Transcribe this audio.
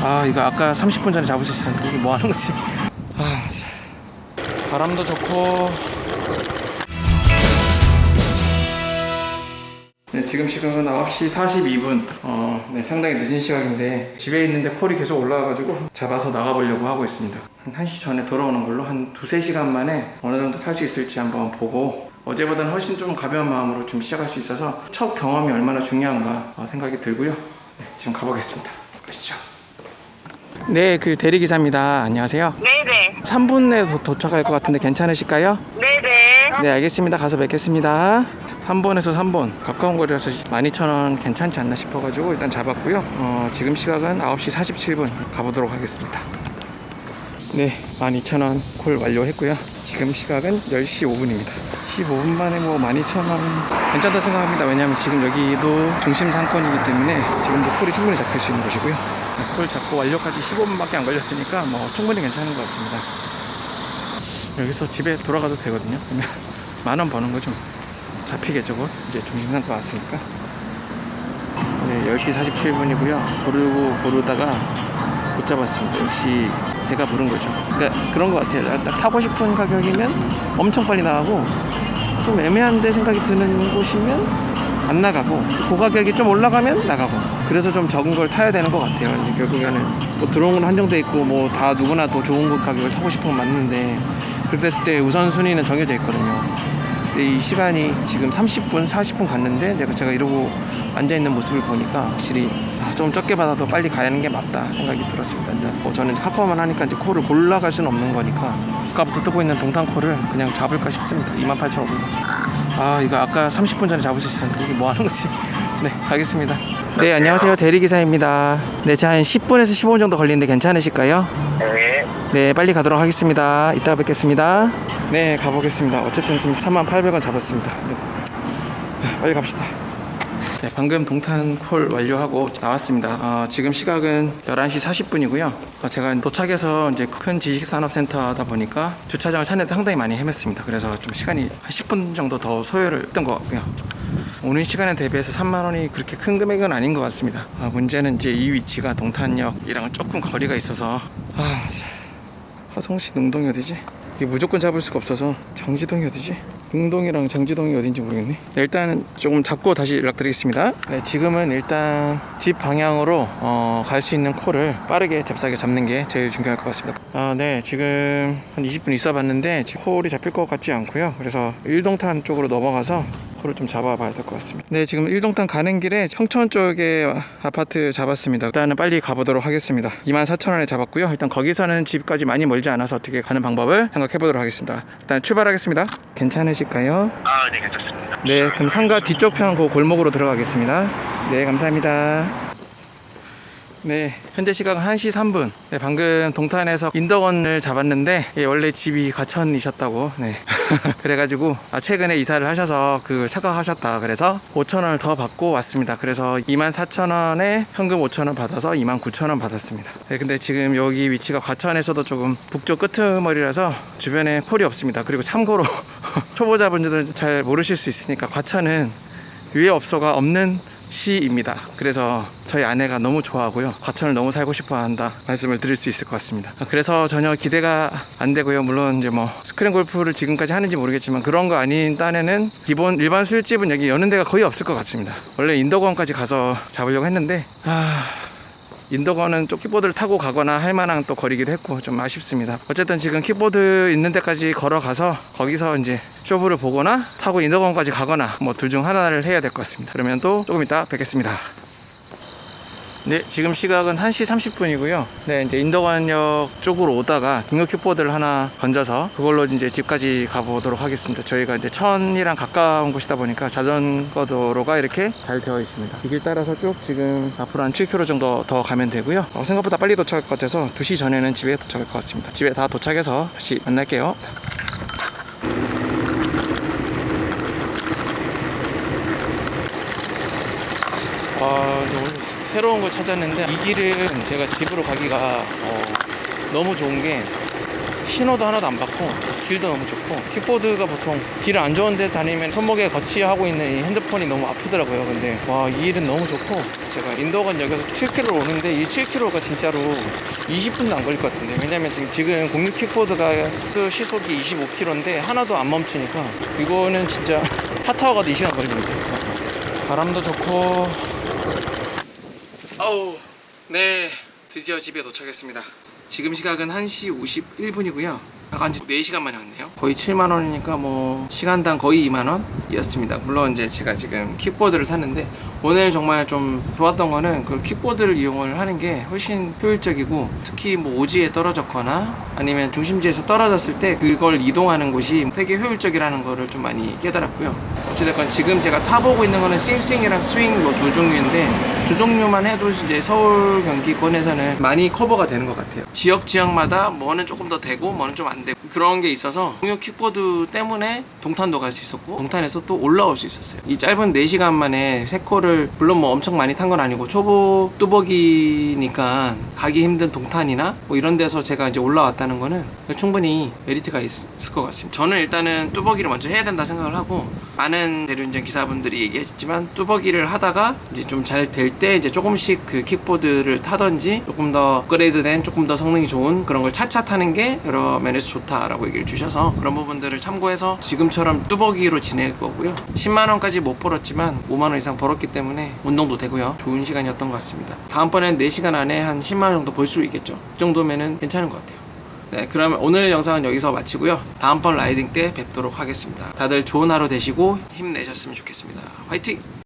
아 이거 아까 30분 전에 있었는데 이게 뭐 하는 거지? 아 바람도 좋고. 네, 지금 시각은 9시 42분. 어, 네, 상당히 늦은 시각인데 집에 있는데 콜이 계속 올라와가지고 잡아서 나가보려고 하고 있습니다. 한 1시 전에 돌아오는 걸로 한 두세 시간 만에 어느 정도 탈 수 있을지 한번 보고 어제보다는 훨씬 좀 가벼운 마음으로 좀 시작할 수 있어서 첫 경험이 얼마나 중요한가 어, 생각이 들고요. 네, 지금 가보겠습니다. 가시죠. 네, 그 대리기사입니다. 안녕하세요. 네네. 3분 내에 도, 도착할 것 같은데 괜찮으실까요? 네네. 네, 알겠습니다. 가서 뵙겠습니다. 3번에서 3번 가까운 거리라서 12,000원 괜찮지 않나 싶어가지고 일단 잡았고요. 어, 지금 시각은 9시 47분 가보도록 하겠습니다. 네, 12,000원 콜 완료했고요. 지금 시각은 10시 5분입니다. 15분 만에 뭐 12,000원 괜찮다 생각합니다. 왜냐하면 지금 여기도 중심 상권이기 때문에 지금도 콜이 충분히 잡힐 수 있는 곳이고요. 콜 잡고 완료까지 15분밖에 안 걸렸으니까 뭐 충분히 괜찮은 것 같습니다. 여기서 집에 돌아가도 되거든요. 그러면 만 원 버는 거 좀 잡히겠죠, 곧. 이제 중심상권 왔으니까. 네, 10시 47분이고요. 고르고 고르다가 못 잡았습니다. 역시 배가 부른 거죠. 그러니까 그런 것 같아요. 딱 타고 싶은 가격이면 엄청 빨리 나가고 좀 애매한데 생각이 드는 곳이면 안 나가고 고가격이 좀 올라가면 나가고 그래서 좀 적은 걸 타야 되는 것 같아요. 이제 결국에는 뭐 들어온 건 한정돼 있고 뭐 다 누구나 또 좋은 것 가격을 사고 싶으면 맞는데 그랬을 때 우선 순위는 정해져 있거든요. 이 시간이 지금 30분, 40분 갔는데 내가 제가 이러고 앉아 있는 모습을 보니까 확실히 아, 좀 적게 받아도 빨리 가는 게 맞다 생각이 들었습니다. 일단 뭐 저는 카카오만 하니까 이제 콜을 골라갈 수는 없는 거니까 아까부터 뜨고 있는 동탄 콜을 그냥 잡을까 싶습니다. 28,500원. 아 이거 아까 30분 전에 잡을 수 있었는데 이게 뭐 하는 거지? 네 가겠습니다. 네 안녕하세요 대리기사입니다. 네 제가 한 10분에서 15분 정도 걸리는데 괜찮으실까요? 네. 네, 빨리 가도록 하겠습니다. 이따가 뵙겠습니다. 네, 가보겠습니다. 어쨌든 지금 3800원 잡았습니다. 네. 빨리 갑시다. 네, 방금 동탄 콜 완료하고 나왔습니다. 어, 지금 시각은 11시 40분이고요. 어, 제가 도착해서 이제 큰 지식산업센터다 보니까 주차장을 찾는데 상당히 많이 헤맸습니다. 그래서 좀 시간이 한 10분 정도 더 소요를 했던 것 같고요. 오는 시간에 대비해서 3만 원이 그렇게 큰 금액은 아닌 것 같습니다. 아, 문제는 이제 이 위치가 동탄역이랑 조금 거리가 있어서 아, 화성시 능동이 어디지? 이게 무조건 잡을 수가 없어서 정지동이 어디지? 능동이랑 정지동이 어딘지 모르겠네. 네, 일단은 조금 잡고 다시 연락드리겠습니다. 네, 지금은 일단 집 방향으로 어, 갈 수 있는 콜을 빠르게 잽싸게 잡는 게 제일 중요할 것 같습니다. 아, 네, 지금 한 20분 있어 봤는데 지금 콜이 잡힐 것 같지 않고요. 그래서 일동탄 쪽으로 넘어가서 콜을 좀 잡아봐야 될 것 같습니다. 네, 지금 일동탄 가는 길에 청천 쪽에 아파트 잡았습니다. 일단은 빨리 가보도록 하겠습니다. 24,000원에 잡았고요. 일단 거기서는 집까지 많이 멀지 않아서 어떻게 가는 방법을 생각해 보도록 하겠습니다. 일단 출발하겠습니다. 괜찮으실까요? 아, 네, 괜찮습니다. 네, 그럼 상가 뒤쪽 편 그 골목으로 들어가겠습니다. 네, 감사합니다. 네, 현재 시각은 1시 3분. 네, 방금 동탄에서 인덕원을 잡았는데 예, 원래 집이 과천이셨다고. 네. 그래가지고 아, 최근에 이사를 하셔서 그 착각하셨다. 그래서 5천 원을 더 받고 왔습니다. 그래서 2만 4천 원에 현금 5천 원 받아서 2만 9천 원 받았습니다. 네, 근데 지금 여기 위치가 과천에서도 조금 북쪽 끄트머리라서 주변에 콜이 없습니다. 그리고 참고로 초보자분들은 잘 모르실 수 있으니까 과천은 유해 업소가 없는 시입니다. 그래서 저희 아내가 너무 좋아하고요. 과천을 너무 살고 싶어 한다 말씀을 드릴 수 있을 것 같습니다. 그래서 전혀 기대가 안 되고요. 물론 이제 뭐 스크린 골프를 지금까지 하는지 모르겠지만 그런 거 아닌 딴에는 기본 일반 술집은 여기 여는 데가 거의 없을 것 같습니다. 원래 인덕원까지 가서 잡으려고 했는데 아 인도거는 좀 키보드를 타고 가거나 할 만한 또 거리기도 했고 좀 아쉽습니다. 어쨌든 지금 키보드 있는 데까지 걸어가서 거기서 이제 쇼부를 보거나 타고 인도건까지 가거나 뭐 둘 중 하나를 해야 될 것 같습니다. 그러면 또 조금 이따 뵙겠습니다. 네, 지금 시각은 1시 30분이고요. 네, 이제 인덕원역 쪽으로 오다가 등록 킥보드를 하나 건져서 그걸로 이제 집까지 가보도록 하겠습니다. 저희가 이제 천이랑 가까운 곳이다 보니까 자전거 도로가 이렇게 잘 되어 있습니다. 이 길 따라서 쭉 지금 앞으로 한 7km 정도 더 가면 되고요. 어, 생각보다 빨리 도착할 것 같아서 2시 전에는 집에 도착할 것 같습니다. 집에 다 도착해서 다시 만날게요. 아, 오늘 새로운 걸 찾았는데 이 길은 제가 집으로 가기가 어, 너무 좋은 게 신호도 하나도 안 받고 길도 너무 좋고 킥보드가 보통 길 안 좋은 데 다니면 손목에 거치하고 있는 이 핸드폰이 너무 아프더라고요. 근데 와 이 일은 너무 좋고 제가 인도건 역에서 7km 오는데 이 7km가 진짜로 20분도 안 걸릴 것 같은데 왜냐면 지금, 지금 공유 킥보드가 그 시속이 25km인데 하나도 안 멈추니까 이거는 진짜 타타워 가도 이 시간 걸립니다. 바람도 좋고 아우 네 드디어 집에 도착했습니다. 지금 시각은 1시 51분이고요. 나간 지 4시간 만에 왔네요. 거의 7만원이니까 뭐 시간당 거의 2만원이었습니다. 물론 이제 제가 지금 킥보드를 샀는데 오늘 정말 좀 좋았던 거는 그 킥보드를 이용을 하는 게 훨씬 효율적이고 특히 뭐 오지에 떨어졌거나 아니면 중심지에서 떨어졌을 때 그걸 이동하는 곳이 되게 효율적이라는 거를 좀 많이 깨달았고요 어찌됐건 지금 제가 타보고 있는 거는 싱싱이랑 스윙 요두 종류인데 두 종류만 해도 이제 서울 경기권에서는 많이 커버가 되는 것 같아요. 지역 지역마다 뭐는 조금 더 되고 뭐는 좀 안 되고 그런 게 있어서 공유 킥보드 때문에 동탄도 갈 수 있었고 동탄에서 또 올라올 수 있었어요. 이 짧은 4시간 만에 세 코를 물론 뭐 엄청 많이 탄 건 아니고 초보 뚜벅이니까 가기 힘든 동탄이나 뭐 이런 데서 제가 이제 올라왔다는 거는 충분히 메리트가 있을 것 같습니다. 저는 일단은 뚜벅이를 먼저 해야 된다 생각을 하고 많은 대리운전 기사분들이 얘기했지만 뚜벅이를 하다가 이제 좀 잘 될 때 이제 조금씩 그 킥보드를 타든지 조금 더 업그레이드된 조금 더 성능이 좋은 그런 걸 차차 타는 게 여러 면에서 좋다라고 얘기를 주셔서 그런 부분들을 참고해서 지금처럼 뚜벅이로 지낼 거고요. 10만 원까지 못 벌었지만 5만 원 이상 벌었기 때문에 운동도 되고요. 좋은 시간이었던 것 같습니다. 다음번엔 4시간 안에 한 10만 원 정도 벌 수 있겠죠. 그 정도면은 괜찮은 것 같아요 네, 그러면 오늘 영상은 여기서 마치고요. 다음번 라이딩 때 뵙도록 하겠습니다. 다들 좋은 하루 되시고 힘내셨으면 좋겠습니다. 화이팅!